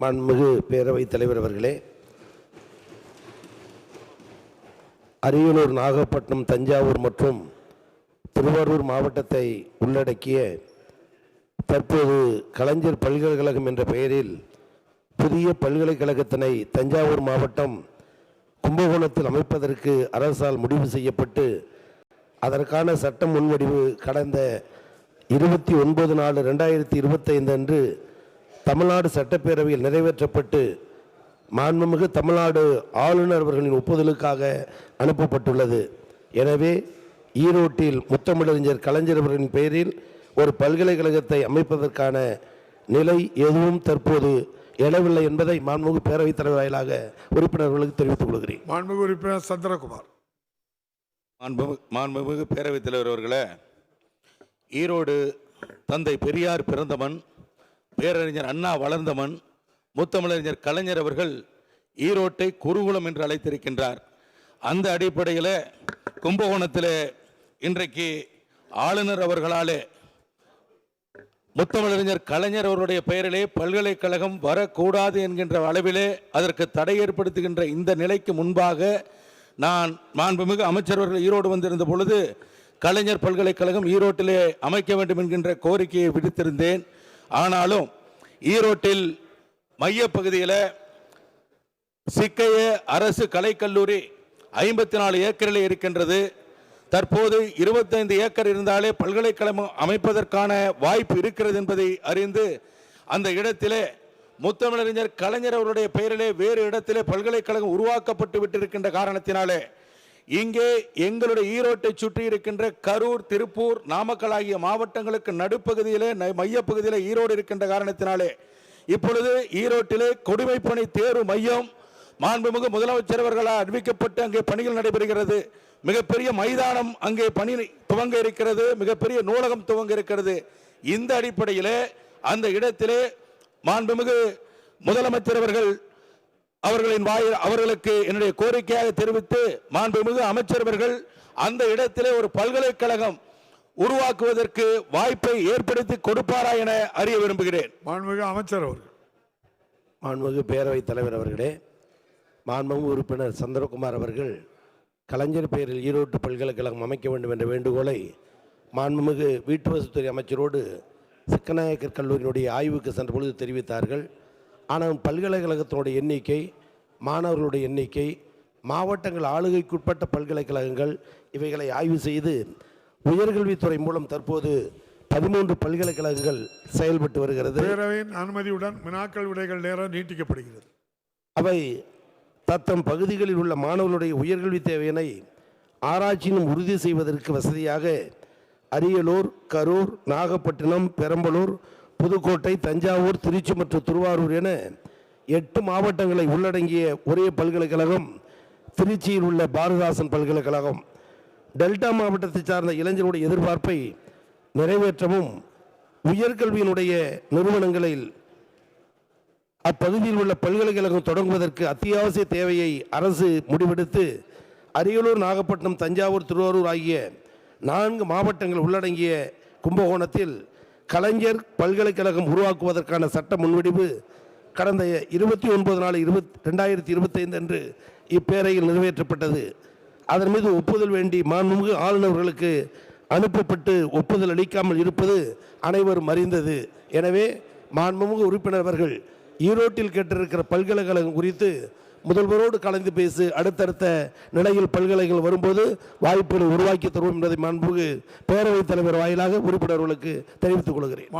மண்மிகு பேரவைத் தலைவர் அவர்களே அரியலூர் நாகப்பட்டினம் தஞ்சாவூர் மற்றும் திருவாரூர் மாவட்டத்தை உள்ளடக்கிய தற்போது கலைஞர் பல்கலைக்கழகம் என்ற பெயரில் புதிய பல்கலைக்கழகத்தினை தஞ்சாவூர் மாவட்டம் கும்பகோணத்தில் அமைப்பதற்கு அரசால் முடிவு செய்யப்பட்டு அதற்கான சட்ட முன்வடிவு கடந்த இருபத்தி ஒன்பது நாலு ரெண்டாயிரத்தி இருபத்தைந்து அன்று தமிழ்நாடு சட்டப்பேரவையில் நிறைவேற்றப்பட்டு மாண்புமிகு தமிழ்நாடு ஆளுநர் அவர்களின் ஒப்புதலுக்காக அனுப்பப்பட்டுள்ளது. எனவே ஈரோட்டில் முத்தமிழறிஞர் கலைஞர் அவர்களின் பெயரில் ஒரு பல்கலைக்கழகத்தை அமைப்பதற்கான நிலை எதுவும் தற்போது எழவில்லை என்பதை மாண்புமிகு பேரவைத் தலைவர் வாயிலாக உறுப்பினர்களுக்கு தெரிவித்துக் கொள்கிறேன். மாண்புமிகு உறுப்பினர் சந்திரகுமார். மாண்புமிகு மாண்புமிகு பேரவைத் தலைவர் அவர்களே ஈரோடு தந்தை பெரியார் பிறந்தமன் பேரறிஞர் அண்ணா வளர்ந்தமன் முத்தமிழறிஞர் கலைஞர் அவர்கள் ஈரோட்டை குருகுலம் என்று அழைத்திருக்கின்றார். அந்த அடிப்படையில் கும்பகோணத்தில் இன்றைக்கு ஆளுநர் அவர்களாலே முத்தமிழறிஞர் கலைஞர் அவருடைய பெயரிலே பல்கலைக்கழகம் வரக்கூடாது என்கின்ற அளவிலே அதற்கு தடை ஏற்படுத்துகின்ற இந்த நிலைக்கு முன்பாக நான் மாண்புமிகு அமைச்சர்வர்கள் ஈரோடு வந்திருந்த பொழுது கலைஞர் பல்கலைக்கழகம் ஈரோட்டிலே அமைக்க வேண்டும் என்கின்ற கோரிக்கையை விடுத்திருந்தேன். ஆனாலும் ஈரோட்டில் மையப்பகுதியில் சிக்கைய அரசு கலைக்கல்லூரி ஐம்பத்தி நாலு ஏக்கரில் இருக்கின்றது. தற்போது இருபத்தைந்து ஏக்கர் இருந்தாலே பல்கலைக்கழகம் அமைப்பதற்கான வாய்ப்பு இருக்கிறது என்பதை அறிந்து அந்த இடத்திலே முத்தமிழறிஞர் கலைஞர் அவருடைய பெயரிலே வேறு இடத்திலே பல்கலைக்கழகம் உருவாக்கப்பட்டு விட்டிருக்கின்ற காரணத்தினாலே இங்கே எங்களுடைய ஈரோட்டை சுற்றி இருக்கின்ற கரூர் திருப்பூர் நாமக்கல் ஆகிய மாவட்டங்களுக்கு நடுப்பகுதியிலே ந- மையப்பகுதியிலே ஈரோடு இருக்கின்ற காரணத்தினாலே இப்பொழுது ஈரோட்டிலே கொடுமைப்பணி தேர்வு மையம் மாண்புமிகு முதலமைச்சர் அவர்களால் அறிவிக்கப்பட்டு அங்கே பணிகள் நடைபெறுகிறது. மிகப்பெரிய மைதானம் அங்கே பணி துவங்க இருக்கிறது. மிகப்பெரிய நூலகம் துவங்க இருக்கிறது. இந்த அடிப்படையிலே அந்த இடத்திலே மாண்புமிகு முதலமைச்சர் அவர்கள் அவர்களின் வாயில் அவர்களுக்கு என்னுடைய கோரிக்கையாக தெரிவித்து மாண்புமிகு அமைச்சர் அவர்கள் அந்த இடத்திலே ஒரு பல்கலைக்கழகம் உருவாக்குவதற்கு வாய்ப்பை ஏற்படுத்தி கொடுப்பாரா என அறிய விரும்புகிறேன். மாண்புமிகு அமைச்சர் அவர்கள். மாண்புமிகு பேரவைத் தலைவர் அவர்களே மாண்புமிகு உறுப்பினர் சந்திரகுமார் அவர்கள் கலைஞர் பெயரில் ஈரோட்டு பல்கலைக்கழகம் அமைக்க வேண்டும் என்ற வேண்டுகோளை மாண்புமிகு வீட்டு வசதித்துறை அமைச்சரோடு சிக்கநாயக்கர் கல்லூரியினுடைய ஆய்வுக்கு சென்ற பொழுது தெரிவித்தார்கள். ஆனால் பல்கலைக்கழகத்தினுடைய எண்ணிக்கை மாணவர்களுடைய எண்ணிக்கை மாவட்டங்கள் ஆளுகைக்குட்பட்ட பல்கலைக்கழகங்கள் இவைகளை ஆய்வு செய்து உயர்கல்வித்துறை மூலம் தற்போது பதிமூன்று பல்கலைக்கழகங்கள் செயல்பட்டு வருகிறது. பேரவையின் அனுமதியுடன் வினாக்கள் விடைகள் நேரம் நீட்டிக்கப்படுகிறது. அவை தத்தம் பகுதிகளில் உள்ள மாணவர்களுடைய உயர்கல்வி தேவையினை ஆராய்ச்சியினும் உறுதி செய்வதற்கு வசதியாக அரியலூர் கரூர் நாகப்பட்டினம் பெரம்பலூர் புதுக்கோட்டை தஞ்சாவூர் திருச்சி மற்றும் திருவாரூர் என எட்டு மாவட்டங்களை உள்ளடங்கிய ஒரே பல்கலைக்கழகம் திருச்சியில் உள்ள பாரதிதாசன் பல்கலைக்கழகம். டெல்டா மாவட்டத்தை சார்ந்த இளைஞருடைய எதிர்பார்ப்பை நிறைவேற்றவும் உயர்கல்வியினுடைய நிறுவனங்களில் அப்பகுதியில் உள்ள பல்கலைக்கழகம் தொடங்குவதற்கு அத்தியாவசிய தேவையை அரசு முடிவெடுத்து அரியலூர் நாகப்பட்டினம் தஞ்சாவூர் திருவாரூர் ஆகிய நான்கு மாவட்டங்கள் உள்ளடங்கிய கும்பகோணத்தில் கலைஞர் பல்கலைக்கழகம் உருவாக்குவதற்கான சட்ட முன்வடிவு கடந்த இருபத்தி ஒன்பது நாள் இருபத் ரெண்டாயிரத்தி இருபத்தைந்து அன்று இப்பேரையில் நிறைவேற்றப்பட்டது. அதன் மீது ஒப்புதல் வேண்டி மாண்புமிகு ஆளுநர்களுக்கு அனுப்பப்பட்டு ஒப்புதல் அளிக்காமல் இருப்பது அனைவரும் அறிந்தது. எனவே மாண்புமிகு உறுப்பினர் அவர்கள் ஈரோட்டில் கேட்டிருக்கிற பல்கலைக்கழகம் குறித்து முதல்வரோடு கலந்து பேசி அடுத்தடுத்த நிலையில் பல்கலைகள் வரும்போது வாய்ப்புகளை உருவாக்கி தருவோம் என்பதை மாண்புமிகு பேரவைத் தலைவர் வாயிலாக உறுப்பினர்களுக்கு தெரிவித்துக் கொள்கிறேன்.